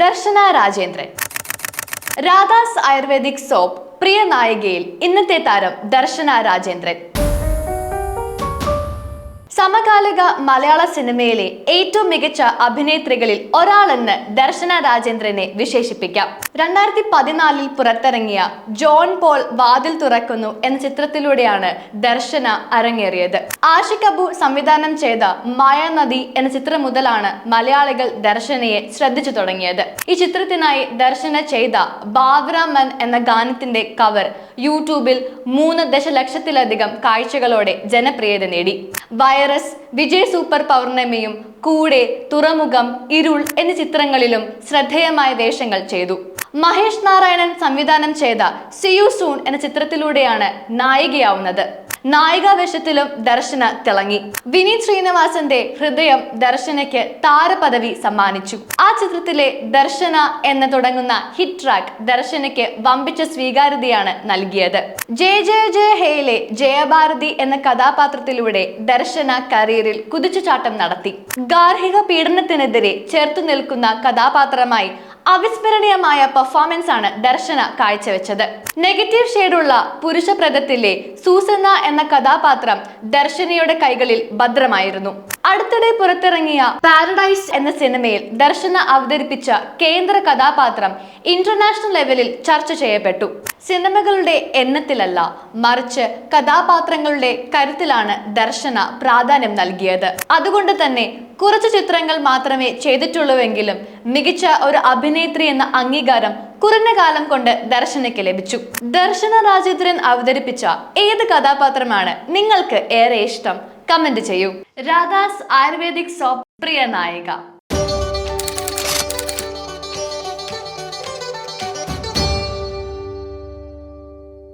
ദർശന Rajendran. Radhas ayurvedic soap പ്രിയ നായികയിൽ ഇന്നത്തെ താരം ദർശന രാജേന്ദ്രൻ. സമകാലിക മലയാള സിനിമയിലെ ഏറ്റവും മികച്ച അഭിനേത്രികളിൽ ഒരാളെന്ന് ദർശന രാജേന്ദ്രനെ വിശേഷിപ്പിക്കാം. രണ്ടായിരത്തി പതിനാലിൽ പുറത്തിറങ്ങിയ ജോൺ പോൾ വാതിൽ തുറക്കുന്നു എന്ന ചിത്രത്തിലൂടെയാണ് ദർശന അരങ്ങേറിയത്. ആഷിഖ് അബു സംവിധാനം ചെയ്ത മായാനദി എന്ന ചിത്രം മുതലാണ് മലയാളികൾ ദർശനയെ ശ്രദ്ധിച്ചു തുടങ്ങിയത്. ഈ ചിത്രത്തിനായി ദർശന ചെയ്ത ബാബ്രാമൻ എന്ന ഗാനത്തിന്റെ കവർ യൂട്യൂബിൽ മൂന്ന് ദശലക്ഷത്തിലധികം കാഴ്ചകളോടെ ജനപ്രിയത നേടി. വൈറസ് വിജയ് സൂപ്പർ പൗർണമിയും കൂടെ തുറമുഖം ഇരുൾ എന്നീ ചിത്രങ്ങളിലും ശ്രദ്ധേയമായ വേഷങ്ങൾ ചെയ്തു. മഹേഷ് നാരായണൻ സംവിധാനം ചെയ്ത സിയു സൂൺ എന്ന ചിത്രത്തിലൂടെയാണ് നായികയാവുന്നത്. നായികാവേഷത്തിലും ദർശന തിളങ്ങി. വിനീത് ശ്രീനിവാസന്റെ ഹൃദയം ദർശനയ്ക്ക് താരപദവി സമ്മാനിച്ചു. ചിത്രത്തിലെ ദർശന എന്ന് തുടങ്ങുന്ന ഹിറ്റ് ട്രാക്ക് ദർശനയ്ക്ക് വമ്പിച്ച സ്വീകാര്യതയാണ് നൽകിയത്. ജയ ജയ ജയ ഹേയിലെ ജയഭാരതി എന്ന കഥാപാത്രത്തിലൂടെ ദർശന കരിയറിൽ കുതിച്ചുചാട്ടം നടത്തി. ഗാർഹിക പീഡനത്തിനെതിരെ ചേർത്തു നിൽക്കുന്ന കഥാപാത്രമായി അവിസ്മരണീയമായ പെർഫോമൻസ് ആണ് ദർശന കാഴ്ചവെച്ചത്. നെഗറ്റീവ് ഷെയ്ഡുള്ള പുരുഷപ്രദത്തിലെ സൂസന എന്ന കഥാപാത്രം ദർശനയുടെ കൈകളിൽ ഭദ്രമായിരുന്നു. അടുത്തിടെ പുറത്തിറങ്ങിയ പാരഡൈസ് എന്ന സിനിമയിൽ ദർശന അവതരിപ്പിച്ച കേന്ദ്ര കഥാപാത്രം ഇന്റർനാഷണൽ ലെവലിൽ ചർച്ച ചെയ്യപ്പെട്ടു. സിനിമകളുടെ എണ്ണത്തിലല്ല മറിച്ച് കഥാപാത്രങ്ങളുടെ കരുത്തിലാണ് ദർശന പ്രാധാന്യം നൽകിയത്. അതുകൊണ്ട് തന്നെ കുറച്ച് ചിത്രങ്ങൾ മാത്രമേ ചെയ്തിട്ടുള്ളൂവെങ്കിലും മികച്ച ഒരു അഭിനേത്രി എന്ന അംഗീകാരം കുറഞ്ഞ കാലം കൊണ്ട് ദർശനയ്ക്ക് ലഭിച്ചു. ദർശന രാജേന്ദ്രൻ അവതരിപ്പിച്ച ഏത് കഥാപാത്രമാണ് നിങ്ങൾക്ക് ഏറെ ഇഷ്ടം? കമന്റ് ചെയ്യൂ. രാധാസ് ആയുർവേദിക് സോപ്പ് പ്രിയ നായിക.